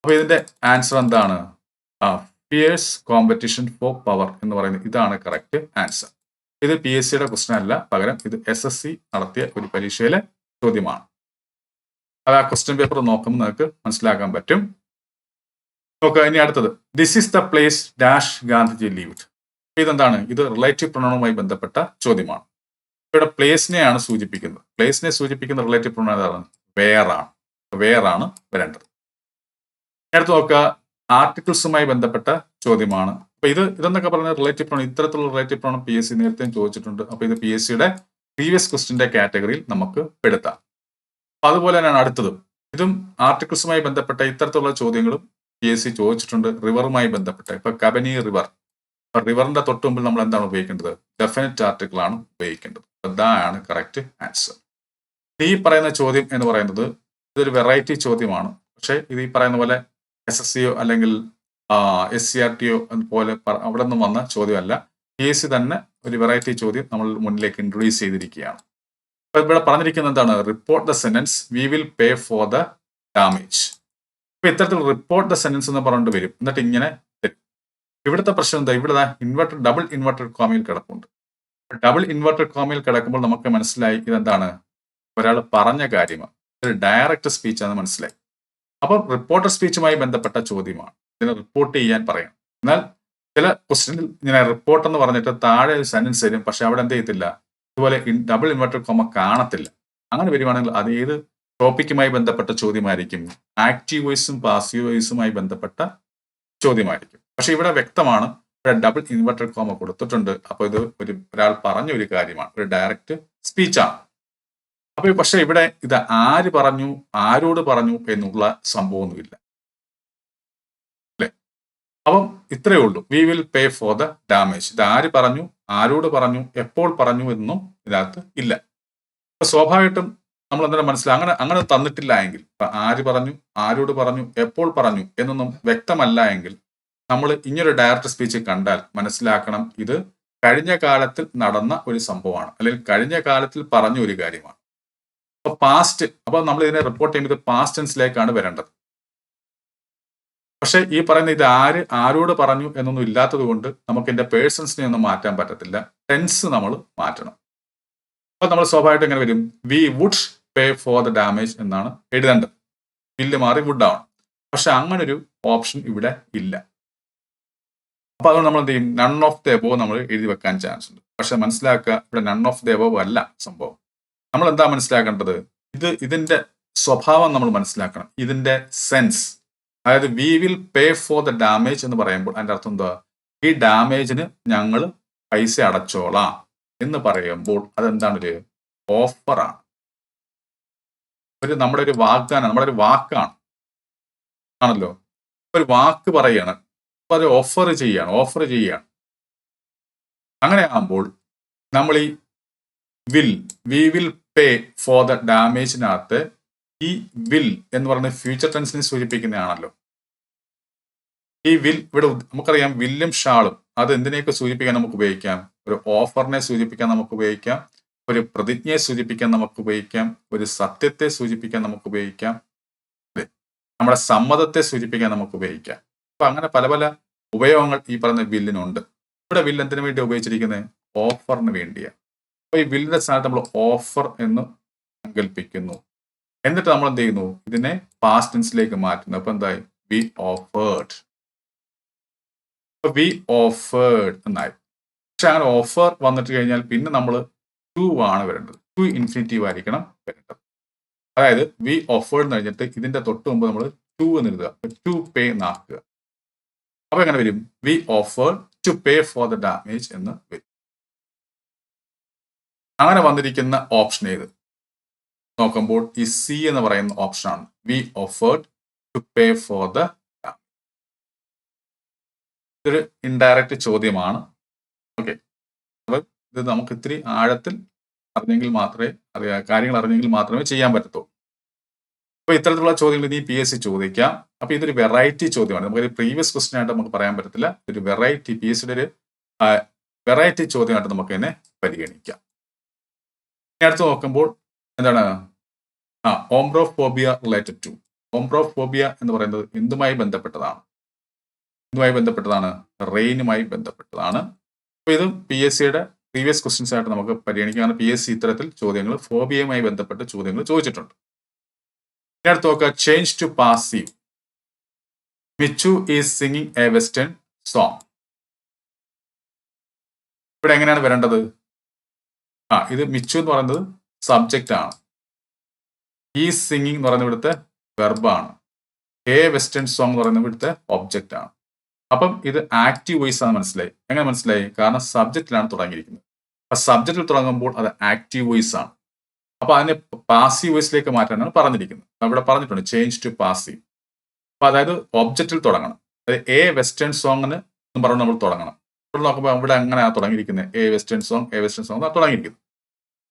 അപ്പൊ ഇതിന്റെ ആൻസർ എന്താണ്? ആ ഫിയേഴ്സ് കോമ്പറ്റീഷൻ ഫോർ പവർ എന്ന് പറയുന്നത് ഇതാണ് കറക്റ്റ് ആൻസർ ഇത് പി എസ് സിയുടെ ക്വസ്റ്റൻ അല്ല പകരം ഇത് എസ് എസ് സി നടത്തിയ ഒരു പരീക്ഷയിലെ ചോദ്യമാണ്. അത് ആ ക്വസ്റ്റ്യൻ പേപ്പർ നോക്കുമ്പോൾ നിങ്ങൾക്ക് മനസ്സിലാക്കാൻ പറ്റും. നോക്കുക ഇനി അടുത്തത്. This is the place dash Gandhiji lived ഇതെന്താണ്? ഇത് റിലേറ്റീവ് പ്രണവുമായി ബന്ധപ്പെട്ട ചോദ്യമാണ്. ഇവിടെ പ്ലേസിനെയാണ് സൂചിപ്പിക്കുന്നത്. പ്ലേസിനെ സൂചിപ്പിക്കുന്ന റിലേറ്റീവ് പ്രൊണൗൺ ഏതാണ്? വേറാണ് വേറാണ് വരേണ്ടത്. അടുത്ത് നോക്കുക ആർട്ടിക്കിൾസുമായി ബന്ധപ്പെട്ട ചോദ്യമാണ്. അപ്പൊ ഇത് ഇതെന്നൊക്കെ പറഞ്ഞ റിലേറ്റീവ് പ്രോണം ഇത്തരത്തിലുള്ള relative pronoun P S C നേരത്തെയും ചോദിച്ചിട്ടുണ്ട്. അപ്പൊ ഇത് പി എസ് സിയുടെ പ്രീവിയസ് ക്വസ്റ്റിന്റെ കാറ്റഗറിയിൽ നമുക്ക് പെടുത്താം. അപ്പൊ അതുപോലെ തന്നെയാണ് അടുത്തതും. ഇതും ആർട്ടിക്കിൾസുമായി ബന്ധപ്പെട്ട ഇത്തരത്തിലുള്ള ചോദ്യങ്ങളും പി എസ് സി ചോദിച്ചിട്ടുണ്ട് റിവറുമായി ബന്ധപ്പെട്ട. ഇപ്പൊ കബനി റിവർ അപ്പൊ റിവറിന്റെ തൊട്ട് മുമ്പിൽ നമ്മൾ എന്താണ് ഉപയോഗിക്കേണ്ടത്? ഡെഫിനറ്റ് ആർട്ടിക്കിൾ ആണ് ഉപയോഗിക്കേണ്ടത്. അതാണ് കറക്റ്റ് ആൻസർ ഈ പറയുന്ന ചോദ്യം എന്ന് പറയുന്നത് ഇതൊരു വെറൈറ്റി ചോദ്യമാണ്. പക്ഷേ ഇത് ഈ പറയുന്ന പോലെ എസ് എസ് സിയോ അല്ലെങ്കിൽ എസ് സി ആർ ടിയോ പോലെ അവിടെ നിന്നും വന്ന ചോദ്യമല്ല. പി എസ് സി തന്നെ ഒരു വെറൈറ്റി ചോദ്യം നമ്മൾ മുന്നിലേക്ക് ഇൻട്രൊഡ്യൂസ് ചെയ്തിരിക്കുകയാണ്. അപ്പൊ ഇവിടെ പറഞ്ഞിരിക്കുന്നത് എന്താണ്? Report the sentence we will pay for the damage അപ്പൊ ഇത്തരത്തിൽ റിപ്പോർട്ട് ദ സെന്റൻസ് എന്ന് പറഞ്ഞിട്ട് വരും. എന്നിട്ട് ഇങ്ങനെ ഇവിടുത്തെ പ്രശ്നം എന്താ? ഇവിടെ ഇൻവെർട്ടർ ഡബിൾ ഇൻവെർട്ടർ കോമയിൽ കിടപ്പുണ്ട്. ഡബിൾ ഇൻവെർട്ടർ കോമയിൽ കിടക്കുമ്പോൾ നമുക്ക് മനസ്സിലായി ഇതെന്താണ്? ഒരാൾ പറഞ്ഞ കാര്യമാണ്. ഒരു ഡയറക്റ്റ് സ്പീച്ചാണ് മനസ്സിലായി. അപ്പം റിപ്പോർട്ടർ സ്പീച്ചുമായി ബന്ധപ്പെട്ട ചോദ്യമാണ്. ഇതിനെ റിപ്പോർട്ട് ചെയ്യാൻ പറയാം. എന്നാൽ ചില ക്വസ്റ്റ്യനിൽ ഇങ്ങനെ റിപ്പോർട്ട് എന്ന് പറഞ്ഞിട്ട് താഴെ ഒരു സെന്റൻസ് തരും പക്ഷെ അവിടെ എന്ത് ചെയ്യത്തില്ല? ഇതുപോലെ ഡബിൾ ഇൻവെർട്ടർ കോമ കാണത്തില്ല. അങ്ങനെ വരുവാണെങ്കിൽ അത് ഏത് ടോപ്പിക്കുമായി ബന്ധപ്പെട്ട ചോദ്യമായിരിക്കും? ആക്റ്റീവ് വോയിസും പാസീവ് വോയിസുമായി ബന്ധപ്പെട്ട ചോദ്യമായിരിക്കും. പക്ഷെ ഇവിടെ വ്യക്തമാണ് ഇവിടെ ഡബിൾ ഇൻവെർട്ടർ കോമ കൊടുത്തിട്ടുണ്ട്. അപ്പോൾ ഇത് ഒരു ഒരാൾ പറഞ്ഞ ഒരു കാര്യമാണ്. ഒരു ഡയറക്റ്റ് സ്പീച്ചാണ് അപ്പൊ പക്ഷെ ഇവിടെ ഇത് ആര് പറഞ്ഞു ആരോട് പറഞ്ഞു എന്നുള്ള സംഭവമൊന്നുമില്ല. അല്ലെ? അപ്പം ഇത്രയേ ഉള്ളൂ. We will pay for the damage ഇത് ആര് പറഞ്ഞു ആരോട് പറഞ്ഞു എപ്പോൾ പറഞ്ഞു എന്നും ഇതിനകത്ത് ഇല്ല. സ്വാഭാവികമായിട്ടും നമ്മൾ എന്തായാലും മനസ്സിലായി അങ്ങനെ അങ്ങനെ തന്നിട്ടില്ല എങ്കിൽ ആര് പറഞ്ഞു ആരോട് പറഞ്ഞു എപ്പോൾ പറഞ്ഞു എന്നൊന്നും വ്യക്തമല്ല എങ്കിൽ നമ്മൾ ഇങ്ങനൊരു ഡയറക്ട് സ്പീച്ച് കണ്ടാൽ മനസ്സിലാക്കണം ഇത് കഴിഞ്ഞ കാലത്തിൽ നടന്ന ഒരു സംഭവമാണ്. അല്ലെങ്കിൽ കഴിഞ്ഞ കാലത്തിൽ പറഞ്ഞ ഒരു കാര്യമാണ്. അപ്പൊ പാസ്റ്റ് അപ്പൊ നമ്മൾ ഇതിനെ റിപ്പോർട്ട് ചെയ്യുമ്പോൾ പാസ്റ്റ് ടെൻസിലേക്കാണ് വരേണ്ടത്. പക്ഷെ ഈ പറയുന്ന ഇത് ആര് ആരോട് പറഞ്ഞു എന്നൊന്നും ഇല്ലാത്തത് കൊണ്ട് നമുക്ക് ഇതിന്റെ പേഴ്സൺസിനെ ഒന്നും മാറ്റാൻ പറ്റത്തില്ല. ടെൻസ് നമ്മൾ മാറ്റണം. അപ്പൊ നമ്മൾ സ്വാഭാവികമായിട്ട് എങ്ങനെ വരും? We would pay for the damage എന്നാണ് എഴുതേണ്ടത്. ബില്ല് മാറി വുഡ് ആവണം. പക്ഷെ അങ്ങനെ ഒരു ഓപ്ഷൻ ഇവിടെ ഇല്ല. അപ്പൊ അതുകൊണ്ട് നമ്മൾ എന്ത് ചെയ്യും? നൺ ഓഫ് ദ എബോ നമ്മൾ എഴുതി വെക്കാൻ ചാൻസ് ഉണ്ട്. പക്ഷെ മനസ്സിലാക്കുക ഇവിടെ നൺ ഓഫ് ദ എബോ അല്ല സംഭവം. നമ്മൾ എന്താ മനസ്സിലാക്കേണ്ടത്? ഇത് ഇതിന്റെ സ്വഭാവം നമ്മൾ മനസ്സിലാക്കണം. ഇതിന്റെ സെൻസ് അതായത് we will pay for the damage എന്ന് പറയുമ്പോൾ അതിന്റെ അർത്ഥം എന്താ? ഈ ഡാമേജിന് ഞങ്ങൾ പൈസ അടച്ചോളാം എന്ന് പറയുമ്പോൾ അതെന്താണ് ഒരു ഓഫറാണ് ഒരു നമ്മുടെ ഒരു വാഗ്ദാനം നമ്മുടെ ഒരു വാക്കാണ്. ആണല്ലോ? ഒരു വാക്ക് പറയാണ്. അപ്പൊ അത് ഓഫർ ചെയ്യാണ് ഓഫർ ചെയ്യാണ്. അങ്ങനെ ആകുമ്പോൾ നമ്മൾ ഈ will we will pay for the ഡാമേജിനകത്ത് ഈ വിൽ എന്ന് പറയുന്നത് ഫ്യൂച്ചർ ടെൻസിനെ സൂചിപ്പിക്കുന്നതാണല്ലോ. ഈ വിൽ ഇവിടെ നമുക്കറിയാം വില്ലും ഷാളും അത് എന്തിനെയൊക്കെ സൂചിപ്പിക്കാൻ നമുക്ക് ഉപയോഗിക്കാം? ഒരു ഓഫറിനെ സൂചിപ്പിക്കാൻ നമുക്ക് ഉപയോഗിക്കാം. ഒരു പ്രതിജ്ഞയെ സൂചിപ്പിക്കാൻ നമുക്ക് ഉപയോഗിക്കാം. ഒരു സത്യത്തെ സൂചിപ്പിക്കാൻ നമുക്ക് ഉപയോഗിക്കാം. നമ്മുടെ സമ്മതത്തെ സൂചിപ്പിക്കാൻ നമുക്ക് ഉപയോഗിക്കാം. അപ്പൊ അങ്ങനെ പല പല ഉപയോഗങ്ങൾ ഈ പറയുന്ന വില്ലിനുണ്ട് ഇവിടെ വില്ല് എന്തിനു വേണ്ടി ഉപയോഗിച്ചിരിക്കുന്നത് ഓഫറിന് വേണ്ടിയാണ് അപ്പൊ ഈ വില്ലിന്റെ സ്ഥാനത്ത് നമ്മൾ ഓഫർ എന്ന് സങ്കല്പിക്കുന്നു എന്നിട്ട് നമ്മൾ എന്ത് ചെയ്യുന്നു? ഇതിനെ പാസ്റ്റ് ടെൻസിലേക്ക് മാറ്റുന്നു. അപ്പൊ എന്തായി? വി ഓഫേർഡ് വി ഓഫേർഡ് എന്നായി. പക്ഷെ അങ്ങനെ ഓഫർ വന്നിട്ട് കഴിഞ്ഞാൽ പിന്നെ നമ്മൾ ടു ആണ് വരേണ്ടത്. ടു ഇൻഫിനിറ്റീവ് ആയിരിക്കണം വരേണ്ടത്. അതായത് വി ഓഫേർഡ് എന്ന് കഴിഞ്ഞിട്ട് ഇതിന്റെ തൊട്ട് മുമ്പ് നമ്മൾ ടു എന്ന് എഴുതുക. ടു പേ എന്നാക്കുക അപ്പൊ എങ്ങനെ വരും? We offered to pay for the damage എന്ന് വരും. അങ്ങനെ വന്നിരിക്കുന്ന ഓപ്ഷൻ ഏത്? നോക്കുമ്പോൾ ഈ സി എന്ന് പറയുന്ന ഓപ്ഷൻ ആണ്. We offered to pay for the ഇതൊരു ഇൻഡയറക്റ്റ് ചോദ്യമാണ്. ഓക്കെ അപ്പം ഇത് നമുക്ക് ഇത്തിരി ആഴത്തിൽ അറിഞ്ഞെങ്കിൽ മാത്രമേ അറിയാ കാര്യങ്ങൾ അറിഞ്ഞെങ്കിൽ മാത്രമേ ചെയ്യാൻ പറ്റത്തുള്ളൂ. അപ്പോൾ ഇത്തരത്തിലുള്ള ചോദ്യങ്ങൾ ഇനി പി എസ് സി ചോദിക്കാം. അപ്പോൾ ഇതൊരു വെറൈറ്റി ചോദ്യമാണ്. നമുക്കൊരു പ്രീവിയസ് ക്വസ്റ്റ്യൻ ആയിട്ട് നമുക്ക് പറയാൻ പറ്റത്തില്ല. ഒരു വെറൈറ്റി പി എസ് സിയുടെ ഒരു വെറൈറ്റി ചോദ്യമായിട്ട് നമുക്ക് ഇതിനെ പരിഗണിക്കാം. അടുത്ത് നോക്കുമ്പോൾ എന്താണ്? ആ ഓംബ്രോഫോബിയ റിലേറ്റഡ് ടു. ഓംബ്രോഫോബിയ എന്ന് പറയുന്നത് എന്തുമായി ബന്ധപ്പെട്ടതാണ്? എന്തുമായി ബന്ധപ്പെട്ടതാണ്? റെയിനുമായി ബന്ധപ്പെട്ടതാണ്. അപ്പോൾ ഇത് പി എസ് സിയുടെ പ്രീവിയസ് ക്വസ്റ്റ്യൻസ് ആയിട്ട് നമുക്ക് പരിഗണിക്കാം. കാരണം പി എസ് സി ഇത്തരത്തിൽ ചോദ്യങ്ങൾ ഫോബിയയുമായി ബന്ധപ്പെട്ട് ചോദ്യങ്ങൾ ചോദിച്ചിട്ടുണ്ട്. ഇനി നോക്കുക. Change to passive Michu is singing a western song ഇവിടെ എങ്ങനെയാണ് വരേണ്ടത്? ആ ഇത് മിച്ചു എന്ന് പറയുന്നത് സബ്ജക്റ്റ് ആണ്. ഈ സിംഗിങ് എന്ന് പറയുന്നത് ഇവിടുത്തെ വെർബാണ് എ വെസ്റ്റേൺ സോങ് എന്ന് പറയുന്നത് ഇവിടുത്തെ ഒബ്ജക്റ്റ് ആണ്. അപ്പം ഇത് ആക്റ്റീവ് വോയിസ് ആണ് മനസ്സിലായി. എങ്ങനെ മനസ്സിലായി? കാരണം സബ്ജക്റ്റിലാണ് തുടങ്ങിയിരിക്കുന്നത്. അപ്പൊ സബ്ജക്റ്റിൽ തുടങ്ങുമ്പോൾ അത് ആക്റ്റീവ് വോയിസ് ആണ്. അപ്പൊ അതിനെ പാസീവ് വോയിസിലേക്ക് മാറ്റാനാണ് പറഞ്ഞിരിക്കുന്നത്. അവിടെ പറഞ്ഞിട്ടുണ്ട് ചേഞ്ച് ടു പാസീവ് അപ്പൊ അതായത് ഒബ്ജക്റ്റിൽ തുടങ്ങണം. അതായത് എ വെസ്റ്റേൺ സോങ്ങിന് പറഞ്ഞ് നമ്മൾ തുടങ്ങണം. ഇവിടെ നോക്കുമ്പോൾ ഇവിടെ അങ്ങനെയാണ് തുടങ്ങിയിരിക്കുന്നത് a western song a western song തുടങ്ങിയിരിക്കുന്നത്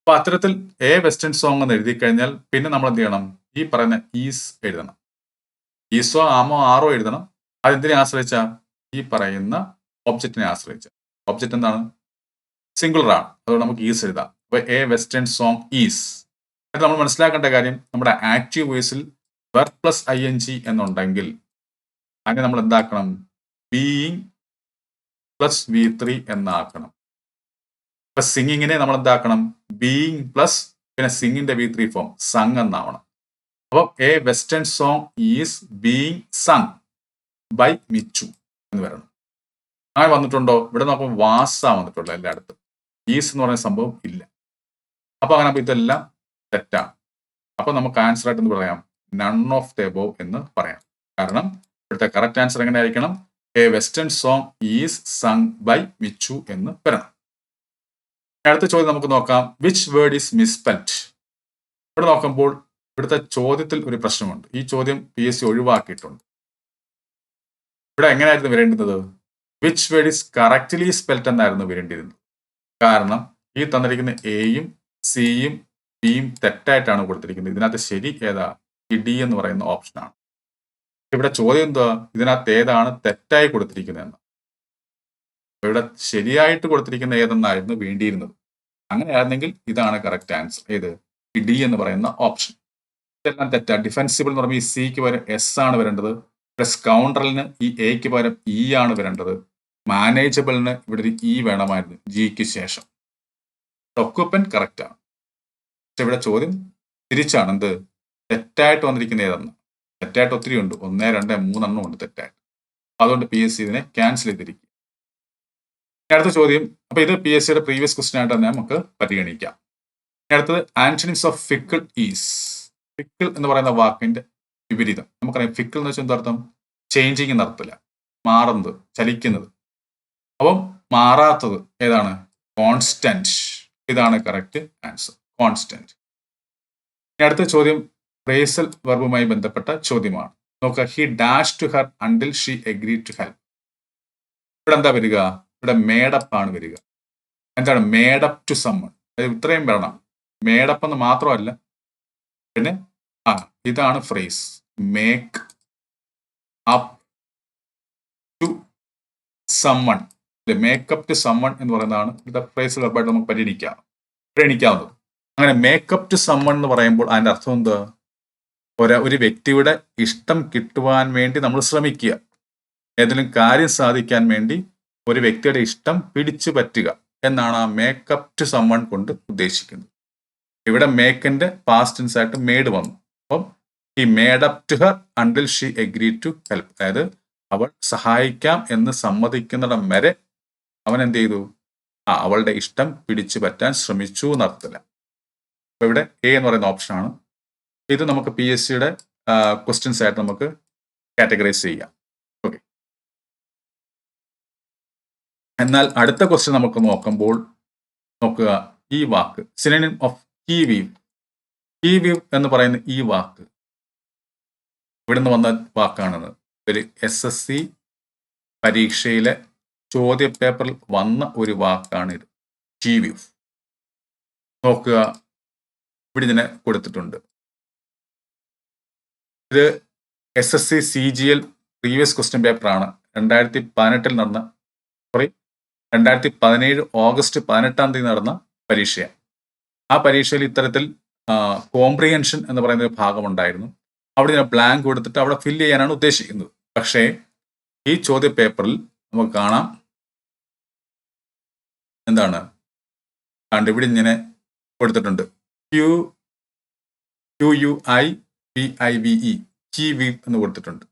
അപ്പൊ അത്തരത്തിൽ എ വെസ്റ്റേൺ സോങ് എന്ന് എഴുതി കഴിഞ്ഞാൽ പിന്നെ നമ്മൾ എന്ത് ചെയ്യണം? ഈ പറയുന്ന ഈസ് എഴുതണം. ഈസോ ആമോ ആറോ എഴുതണം. അതെന്തിനെ ആശ്രയിച്ച? ഈ പറയുന്ന ഒബ്ജക്റ്റിനെ ആശ്രയിച്ച. ഒബ്ജക്റ്റ് എന്താണ്? സിംഗുലർ ആണ്. അതുകൊണ്ട് നമുക്ക് ഈസ് എഴുതാം. അപ്പൊ എ വെസ്റ്റേൺ സോങ് ഈസ് അത് നമ്മൾ മനസ്സിലാക്കേണ്ട കാര്യം നമ്മുടെ active വോയിസിൽ verb plus I N G എന്നുണ്ടെങ്കിൽ അങ്ങനെ നമ്മൾ എന്താക്കണം? ബീയിങ് പ്ലസ് വി ത്രീ എന്നാക്കണം. ഇപ്പൊ സിംഗിങ്ങിനെ നമ്മൾ എന്താക്കണം ബീയിങ് പ്ലസ് പിന്നെ സിംഗിന്റെ വി ത്രീ ഫോം സങ് എന്നാവണം. അപ്പം a western song is being sung by Michu എന്ന് വരണം അങ്ങനെ വന്നിട്ടുണ്ടോ? ഇവിടെ നോക്കുമ്പോൾ വാസ വന്നിട്ടുള്ളൂ എല്ലായിടത്തും. ഈസ് എന്ന് പറയുന്ന സംഭവം ഇല്ല. അപ്പൊ അങ്ങനെ അപ്പൊ ഇതെല്ലാം തെറ്റാണ്. അപ്പൊ നമുക്ക് ആൻസർ ആയിട്ട് എന്ന് പറയാം? നൺ ഓഫ് ദ എബോവ് എന്ന് പറയാം. കാരണം ഇവിടുത്തെ കറക്റ്റ് ആൻസർ എങ്ങനെ ആയിരിക്കണം? A western song is sung by Michu എന്ന് വരണം. അടുത്ത ചോദ്യം നമുക്ക് നോക്കാം. വിച്ച് വേർഡ് ഈസ് മിസ്പെൽറ്റ് ഇവിടെ നോക്കുമ്പോൾ ഇവിടുത്തെ ചോദ്യത്തിൽ ഒരു പ്രശ്നമുണ്ട്. ഈ ചോദ്യം പി എസ് സി ഒഴിവാക്കിയിട്ടുണ്ട്. ഇവിടെ എങ്ങനെയായിരുന്നു വരേണ്ടുന്നത് which word is correctly spelt എന്നായിരുന്നു വരേണ്ടിയിരുന്നത്. കാരണം ഈ തന്നിരിക്കുന്ന എയും സിയും ബിയും തെറ്റായിട്ടാണ് കൊടുത്തിരിക്കുന്നത്. ഇതിനകത്ത് ശരി ഏതാ? ഈ ഡി എന്ന് പറയുന്ന ഓപ്ഷനാണ് ഇവിടെ ചോദ്യം എന്താ? ഇതിനകത്ത് ഏതാണ് തെറ്റായി കൊടുത്തിരിക്കുന്നതെന്ന്. ഇവിടെ ശരിയായിട്ട് കൊടുത്തിരിക്കുന്ന ഏതെന്നായിരുന്നു വേണ്ടിയിരുന്നത്. അങ്ങനെയായിരുന്നെങ്കിൽ ഇതാണ് കറക്റ്റ് ആൻസർ ഏത്? ഡി എന്ന് പറയുന്ന ഓപ്ഷൻ ഇതെല്ലാം തെറ്റാണ് ഡിഫെൻസിബിൾ എന്ന് പറയുമ്പോൾ ഈ സിക്ക് പകരം എസ് ആണ് വരേണ്ടത്. പ്ലസ് കൗണ്ടറിന് ഈ എക്ക് പകരം ഇ ആണ് വരേണ്ടത്. മാനേജബിളിന് ഇവിടെ ഒരു ഇ വേണമായിരുന്നു. ജിക്ക് ശേഷം. ഒക്കുപ്പൻ കറക്റ്റ് ആണ്. പക്ഷെ ഇവിടെ ചോദ്യം തിരിച്ചാണ്. എന്ത്? തെറ്റായിട്ട് വന്നിരിക്കുന്ന ഏതെന്ന്. തെറ്റായിട്ട് ഒത്തിരി ഉണ്ട്. ഒന്ന് രണ്ട് മൂന്നെണ്ണം ഉണ്ട് തെറ്റായിട്ട്. അതുകൊണ്ട് പി എസ് സി ഇതിനെ ക്യാൻസൽ ചെയ്തിരിക്കും അടുത്ത ചോദ്യം. അപ്പൊ ഇത് പി എസ് സിയുടെ പ്രീവിയസ് ക്വസ്റ്റൻ ആയിട്ട് തന്നെ നമുക്ക് പരിഗണിക്കാം. അടുത്തത് antonyms of fickle is fickle എന്ന് പറയുന്ന വാക്കിന്റെ വിപരീതം. നമുക്കറിയാം ഫിക്കിൾ എന്ന് വെച്ചാൽ എന്താർത്ഥം ചേഞ്ചിങ് എന്നർത്ഥമില്ല മാറുന്നത് ചലിക്കുന്നത്. അപ്പം മാറാത്തത് ഏതാണ്? കോൺസ്റ്റന്റ് ഇതാണ് കറക്റ്റ് ആൻസർ കോൺസ്റ്റന്റ് അടുത്ത ചോദ്യം. ഫ്രേസൽ വർബുമായി ബന്ധപ്പെട്ട ചോദ്യമാണ് നോക്കുക he dash to her until she agree to help ഇവിടെ എന്താ വരിക ഇവിടെ മേഡപ്പ് ആണ് വരിക എന്താണ് മേഡപ്പ് ടു സമ്മൺ ഇത്രയും വരണം മേഡപ്പ് എന്ന് മാത്രമല്ല പിന്നെ ആ ഇതാണ് phrase make up to summon make up to summon എന്ന് പറയുന്നതാണ് ഇവിടുത്തെ ഫ്രേസ് വെർബായിട്ട് നമുക്ക് പരിഗണിക്കാം. പരിഗണിക്കാവുന്നത്. അങ്ങനെ മേക്കപ്പ് ടു സമ്മൺ എന്ന് പറയുമ്പോൾ അതിന്റെ അർത്ഥം എന്താ? ഒരു ഒരു വ്യക്തിയുടെ ഇഷ്ടം കിട്ടുവാൻ വേണ്ടി നമ്മൾ ശ്രമിക്കുക. ഏതെങ്കിലും കാര്യം സാധിക്കാൻ വേണ്ടി ഒരു വ്യക്തിയുടെ ഇഷ്ടം പിടിച്ചു പറ്റുക എന്നാണ് ആ മേക്കപ്പ് ടു സമ്മൺ കൊണ്ട് ഉദ്ദേശിക്കുന്നത്. ഇവിടെ മേക്കിന്റെ പാസ്റ്റൻസ് ആയിട്ട് മേഡ് വന്നു. അപ്പം he made up to her until she agree to help അതായത് അവൾ സഹായിക്കാം എന്ന് സമ്മതിക്കുന്നിടം വരെ അവൻ എന്ത് ചെയ്തു? ആ അവളുടെ ഇഷ്ടം പിടിച്ചു പറ്റാൻ ശ്രമിച്ചു എന്നർത്ഥത്തില്ല അപ്പൊ ഇവിടെ എ എന്ന് പറയുന്ന ഓപ്ഷനാണ് ഇത് നമുക്ക് പി എസ് സിയുടെ ക്വസ്റ്റ്യൻസ് ആയിട്ട് നമുക്ക് കാറ്റഗറൈസ് ചെയ്യാം. ഓക്കെ എന്നാൽ അടുത്ത ക്വസ്റ്റ്യൻ നമുക്ക് നോക്കുമ്പോൾ നോക്കുക ഈ വാക്ക് cinema of qui vive qui vive എന്ന് പറയുന്ന ഈ വാക്ക് ഇവിടെ നിന്ന് വന്ന വാക്കാണത്. ഒരു എസ് എസ് സി പരീക്ഷയിലെ ചോദ്യപേപ്പറിൽ വന്ന ഒരു വാക്കാണിത്. കീ വീവ് നോക്കുക ഇവിടെ ഇതിനെ കൊടുത്തിട്ടുണ്ട്. ഇത് S S C C G L previous question പേപ്പറാണ് രണ്ടായിരത്തി പതിനെട്ടിൽ നടന്ന സോറി രണ്ടായിരത്തി പതിനേഴ് ഓഗസ്റ്റ് പതിനെട്ടാം തീയതി നടന്ന പരീക്ഷയാണ്. ആ പരീക്ഷയിൽ ഇത്തരത്തിൽ കോംപ്രിഹെൻഷൻ എന്ന് പറയുന്ന ഒരു ഭാഗമുണ്ടായിരുന്നു. അവിടെ ഞാൻ ബ്ലാങ്ക് കൊടുത്തിട്ട് അവിടെ ഫില്ല് ചെയ്യാനാണ് ഉദ്ദേശിക്കുന്നത്. പക്ഷേ ഈ ചോദ്യ പേപ്പറിൽ നമുക്ക് കാണാം. എന്താണ്? കണ്ട് ഇവിടെ ഇങ്ങനെ കൊടുത്തിട്ടുണ്ട്. Q Q U I P I V E ചി വി എന്ന് കൊടുത്തിട്ടുണ്ട്.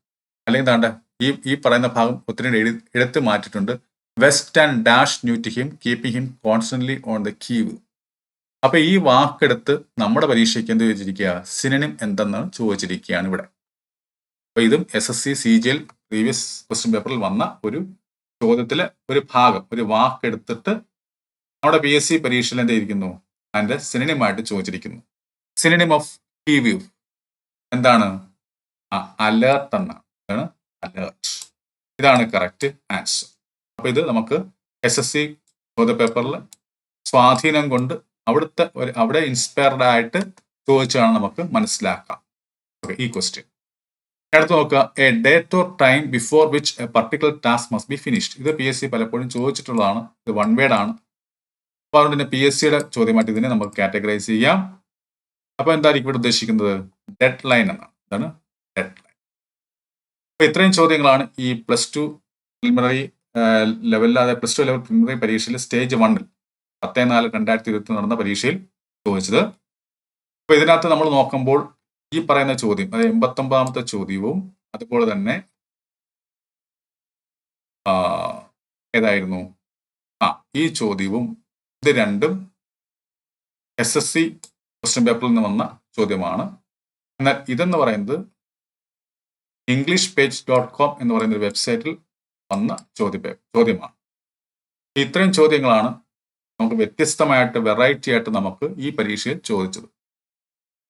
അല്ലെങ്കിൽ താണ്ട ഈ ഈ പറയുന്ന ഭാഗം ഒത്തിരി എഴു എടുത്ത് മാറ്റിയിട്ടുണ്ട്. West and dash new to him keeping him constantly on the qui vive അപ്പൊ ഈ വാക്കെടുത്ത് നമ്മുടെ പരീക്ഷയ്ക്ക് എന്ത് ചോദിച്ചിരിക്കുക? സിനിമം എന്തെന്ന് ചോദിച്ചിരിക്കുകയാണ് ഇവിടെ. അപ്പൊ ഇതും S S C C G L previous question പേപ്പറിൽ വന്ന ഒരു ചോദ്യത്തിലെ ഒരു ഭാഗം ഒരു വാക്കെടുത്തിട്ട് നമ്മുടെ പി എസ് സി പരീക്ഷയിൽ എന്തായിരിക്കുന്നു അതിന്റെ സിനിമയായിട്ട് ചോദിച്ചിരിക്കുന്നു. സിനിമ ഓഫ് കീ വ്യൂ എന്താണ്? അലേർട്ട് എന്നാണ് അലേർട്ട് ഇതാണ് കറക്റ്റ് ആൻസർ അപ്പൊ ഇത് നമുക്ക് എസ് എസ് സി ചോദ്യ പേപ്പറിൽ സ്വാധീനം കൊണ്ട് അവിടുത്തെ ഒരു അവിടെ ഇൻസ്പയർഡ് ആയിട്ട് ചോദിച്ചാണ് നമുക്ക് മനസ്സിലാക്കാം. ഓക്കെ ഈ ക്വസ്റ്റ്യൻ അടുത്ത് നോക്കുക. A date or time before which a particular task must be finished ഇത് പി എസ് സി പലപ്പോഴും ചോദിച്ചിട്ടുള്ളതാണ്. ഇത് വൺ വേഡ് ആണ്. അപ്പോൾ അതുകൊണ്ട് തന്നെ പി എസ് സിയുടെ ചോദ്യമായിട്ട് ഇതിനെ നമുക്ക് കാറ്റഗറൈസ് ചെയ്യാം. അപ്പോൾ എന്തായിരിക്കും ഇവിടെ ഉദ്ദേശിക്കുന്നത്? ഡെഡ് ലൈൻ എന്നാണ്. എന്താണ് ഡെഡ് ലൈൻ അപ്പോൾ ഇത്രയും ചോദ്യങ്ങളാണ് ഈ പ്ലസ് ടു പ്രിലിമിനറി ലെവലിൽ അതായത് പ്ലസ് ടു ലെവൽ പ്രിലിമിനറി പരീക്ഷയിൽ സ്റ്റേജ് വണ്ണിൽ പത്ത് നാല് രണ്ടായിരത്തി ഇരുപത്തി നടന്ന പരീക്ഷയിൽ ചോദിച്ചത്. അപ്പോൾ ഇതിനകത്ത് നമ്മൾ നോക്കുമ്പോൾ ഈ പറയുന്ന ചോദ്യം അതായത് എൺപത്തൊമ്പതാമത്തെ ചോദ്യവും അതുപോലെ തന്നെ ഏതായിരുന്നു? ആ ഈ ചോദ്യവും ഇത് രണ്ടും എസ് എസ് സി ക്വസ്റ്റ്യൻ പേപ്പറിൽ നിന്ന് വന്ന ചോദ്യമാണ്. എന്നാൽ ഇതെന്ന് പറയുന്നത് ഇംഗ്ലീഷ് പേജ് ഡോട്ട് കോം എന്ന് പറയുന്ന ഒരു വെബ്സൈറ്റിൽ വന്ന ചോദ്യ ചോദ്യമാണ്. ഇത്രയും ചോദ്യങ്ങളാണ് നമുക്ക് വ്യത്യസ്തമായിട്ട് വെറൈറ്റി ആയിട്ട് നമുക്ക് ഈ പരീക്ഷയിൽ ചോദിച്ചത്.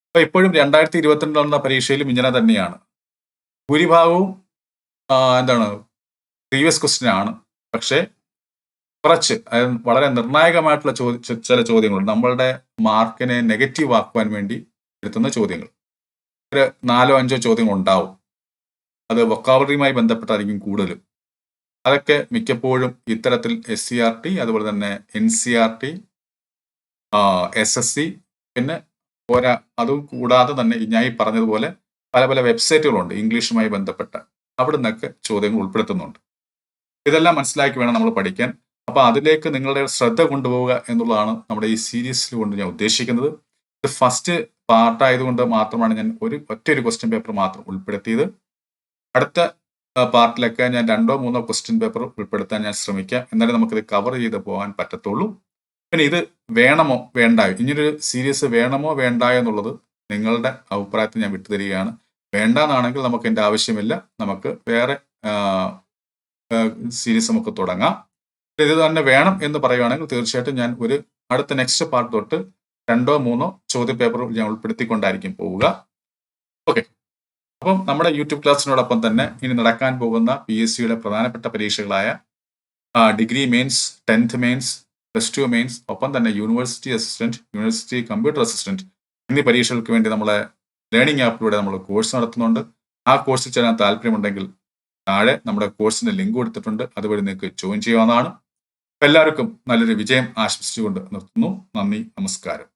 അപ്പൊ ഇപ്പോഴും രണ്ടായിരത്തി ഇരുപത്തിരണ്ടിൽ നടന്ന പരീക്ഷയിലും ഇങ്ങനെ തന്നെയാണ്. ഭൂരിഭാഗവും എന്താണ് പ്രീവിയസ് ക്വസ്റ്റ്യൻ ആണ്. പക്ഷേ കുറച്ച് വളരെ നിർണായകമായിട്ടുള്ള ചോദ്യ ചില ചോദ്യങ്ങളുണ്ട്. നമ്മളുടെ മാർക്കിനെ നെഗറ്റീവ് ആക്കുവാൻ വേണ്ടി എടുത്തുന്ന ചോദ്യങ്ങൾ. ഒരു നാലോ അഞ്ചോ ചോദ്യങ്ങൾ ഉണ്ടാവും. അത് വൊക്കാബറിയുമായി ബന്ധപ്പെട്ടായിരിക്കും കൂടുതലും. അതൊക്കെ മിക്കപ്പോഴും ഇത്തരത്തിൽ എസ് സി ആർ ടി അതുപോലെ തന്നെ N C R T S S C പിന്നെ പോരാ അതും കൂടാതെ തന്നെ ഞാൻ ഈ പറഞ്ഞതുപോലെ പല പല വെബ്സൈറ്റുകളുണ്ട് ഇംഗ്ലീഷുമായി ബന്ധപ്പെട്ട. അവിടെ നിന്നൊക്കെ ചോദ്യങ്ങൾ ഉൾപ്പെടുത്തുന്നുണ്ട്. ഇതെല്ലാം മനസ്സിലാക്കി വേണം നമ്മൾ പഠിക്കാൻ. അപ്പൊ അതിലേക്ക് നിങ്ങളുടെ ശ്രദ്ധ കൊണ്ടുപോവുക എന്നുള്ളതാണ് നമ്മുടെ ഈ സീരീസിൽ കൊണ്ട് ഞാൻ ഉദ്ദേശിക്കുന്നത്. ഇത് ഫസ്റ്റ് പാർട്ടായതുകൊണ്ട് മാത്രമാണ് ഞാൻ ഒരു ഒറ്റ ഒരു ക്വസ്റ്റ്യൻ പേപ്പർ മാത്രം ഉൾപ്പെടുത്തിയത്. അടുത്ത പാർട്ടിലൊക്കെ ഞാൻ രണ്ടോ മൂന്നോ ക്വസ്റ്റ്യൻ പേപ്പർ ഉൾപ്പെടുത്താൻ ഞാൻ ശ്രമിക്കാം. എന്നാലേ നമുക്കിത് കവർ ചെയ്ത് പോകാൻ പറ്റത്തുള്ളൂ. പിന്നെ ഇത് വേണമോ വേണ്ടായോ? ഇനിയൊരു സീരീസ് വേണമോ വേണ്ടായോ എന്നുള്ളത് നിങ്ങളുടെ അഭിപ്രായത്തിൽ ഞാൻ വിട്ടുതരികയാണ്. വേണ്ടാന്നാണെങ്കിൽ നമുക്ക് എന്റെ ആവശ്യമില്ല. നമുക്ക് വേറെ സീരീസ് നമുക്ക് തുടങ്ങാം. ഇത് തന്നെ വേണം എന്ന് പറയുകയാണെങ്കിൽ തീർച്ചയായിട്ടും ഞാൻ ഒരു അടുത്ത നെക്സ്റ്റ് പാർട്ട് തൊട്ട് രണ്ടോ മൂന്നോ ചോദ്യ പേപ്പർ ഞാൻ ഉൾപ്പെടുത്തിക്കൊണ്ടായിരിക്കും പോവുക. ഓക്കെ അപ്പം നമ്മുടെ യൂട്യൂബ് ക്ലാസ്സിനോടൊപ്പം തന്നെ ഇനി നടക്കാൻ പോകുന്ന പി എസ് സിയുടെ പ്രധാനപ്പെട്ട പരീക്ഷകളായ degree mains tenth mains plus two mains ഒപ്പം തന്നെ university assistant university computer assistant എന്നീ പരീക്ഷകൾക്ക് വേണ്ടി നമ്മളെ ലേണിംഗ് ആപ്പിലൂടെ നമ്മൾ കോഴ്സ് നടത്തുന്നുണ്ട്. ആ കോഴ്സിൽ ചേരാൻ താല്പര്യമുണ്ടെങ്കിൽ താഴെ നമ്മുടെ കോഴ്സിന്റെ ലിങ്ക് കൊടുത്തിട്ടുണ്ട്. അതുവഴി നിങ്ങൾക്ക് ജോയിൻ ചെയ്യാവുന്നതാണ്. എല്ലാവർക്കും നല്ലൊരു വിജയം ആശംസിച്ചുകൊണ്ട് നിർത്തുന്നു. നന്ദി നമസ്കാരം.